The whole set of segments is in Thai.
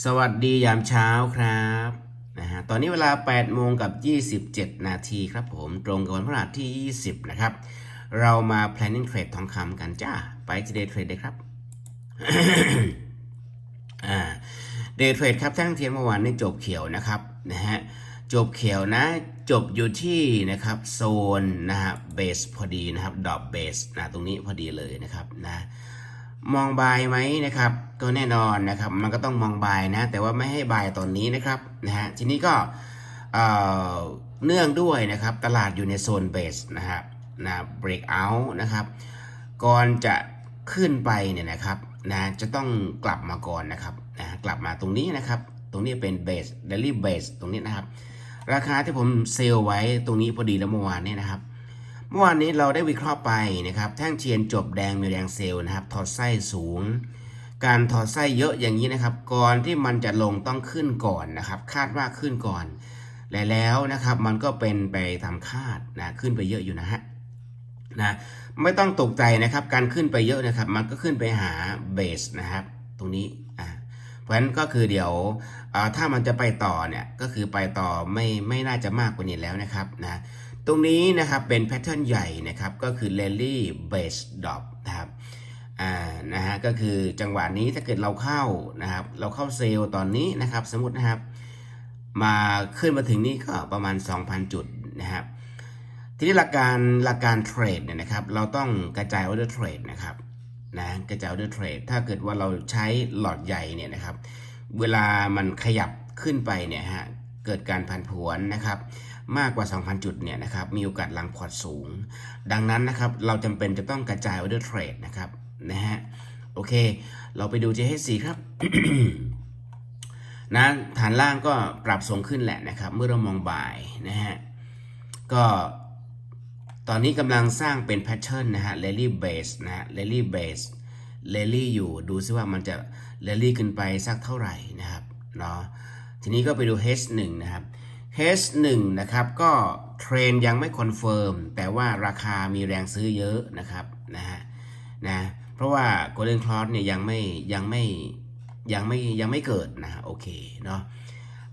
สวัสดียามเช้าครับนะฮะตอนนี้เวลา8โมงกับ 27 นาทีครับผมตรงกับวันพฤหัสที่ 20 นะครับ เรามา planning trade ทองคำกันจ้า ไป day trade เลยครับอ่า day trade ครับทั้งเทียนเมื่อวานในจบเขียวนะครับนะฮะจบเขียวนะจบอยู่ที่นะครับโซนนะฮะเบสพอดีนะครับดอปเบสนะตรงนี้พอดีเลยนะครับนะมองบายไหมนะครับ ก็แน่นอนนะครับมันก็ต้องมองบายนะ แต่ว่าไม่ให้บายตอนนี้นะครับนะฮะทีนี้ก็เเนื่องด้วยนะครับตลาดอยู่ในโซนเบสนะครับนะ breakout นะครับก่อนจะขึ้นไปเนี่ยนะครับนะจะต้องกลับมาก่อนนะครับนะกลับมาตรงนี้นะครับ ตรงนี้เป็นเบสเดลี่เบสตรงนี้นะครับ ราคาที่ผมเซลไว้ตรงนี้พอดีแล้วเมื่อวานเนี่ยนะครับ เมื่อวานนี้เราได้วิเคราะห์ไปนะครับแท่งเทียนจบแดงมีแดงเซลนะครับถอดไส้สูง การถอดไส้เยอะอย่างนี้นะครับ ก่อนที่มันจะลงต้องขึ้นก่อนนะครับ คาดว่าขึ้นก่อนและแล้วนะครับ มันก็เป็นไปตามคาดนะขึ้นไปเยอะอยู่นะฮะนะไม่ต้องตกใจนะครับ การขึ้นไปเยอะนะครับ มันก็ขึ้นไปหาเบสนะครับ ตรงนี้อ่าเพราะฉะนั้นก็คือเดี๋ยวถ้ามันจะไปต่อเนี่ยก็คือไปต่อไม่ไม่น่าจะมากกว่านี้แล้วนะครับนะตรงนี้นะครับเป็นแพทเทิร์นใหญ่นะครับก็คือ Rally Base Drop นะครับอ่า นะฮะก็คือจังหวะนี้ถ้าเกิดเราเข้านะครับเราเข้าเซลล์ตอนนี้นะครับสมมตินะครับ มาขึ้นมาถึงนี่ก็ประมาณ 2,000 จุดนะครับทีนี้หลักการหลักการเทรดเนี่ยนะครับเราต้องกระจายออเดอร์เทรดนะครับนะกระจายออเดอร์เทรดถ้าเกิดว่าเราใช้หลอดใหญ่เนี่ยนะครับ เวลามันขยับขึ้นไปเนี่ยฮะเกิดการผันผวนนะครับ มากกว่า 2,000 จุดเนี่ยนะครับมีโอกาสลังพอร์ตสูง ดังนั้นนะครับเราจำเป็นจะต้องกระจายออเดอร์เทรดนะครับนะฮะ โอเค เราไปดู JHC ครับนะฐานล่างก็ปรับสูงขึ้นแหละนะครับ เมื่อเรามองบ่ายนะฮะ ก็ตอนนี้กำลังสร้างเป็นแพทเทิร์นนะฮะ Rally Base นะฮะ Rally Base Rally อยู่ดูซิว่ามันจะ Rally ขึ้นไปสักเท่าไหร่นะครับเนาะทีนี้ก็ไปดู H1 นะครับ H1 นะครับก็เทรนยังไม่คอนเฟิร์มแต่ว่าราคามีแรงซื้อเยอะนะครับนะฮะนะ เพราะว่า Golden Cross เนี่ยยังไม่ยังไม่ยังไม่ยังไม่เกิดนะโอเคเนาะ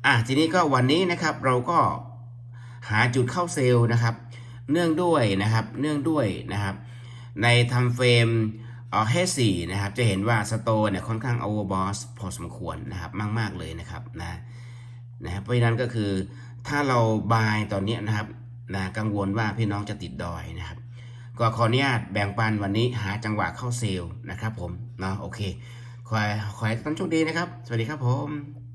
อะทีนี้ก็วันนี้นะครับเราก็หาจุดเข้าเซลล์นะครับ เนื่องด้วยนะครับเนื่องด้วยนะครับ ในทำเฟรมเอ่อ H4 นะครับจะเห็นว่าสโตเนี่ยค่อนข้าง overbought พอสมควรนะครับมากๆเลยนะครับนะนะเพราะฉะนั้นก็คือถ้าเราบายตอนนี้นะครับนะกังวลว่าพี่น้องจะติดดอยนะครับ ก็ขออนุญาตแบ่งปันวันนี้หาจังหวะเข้าเซลล์นะครับผมเนาะโอเคขอขอให้ท่านโชคดีนะครับ สวัสดีครับผม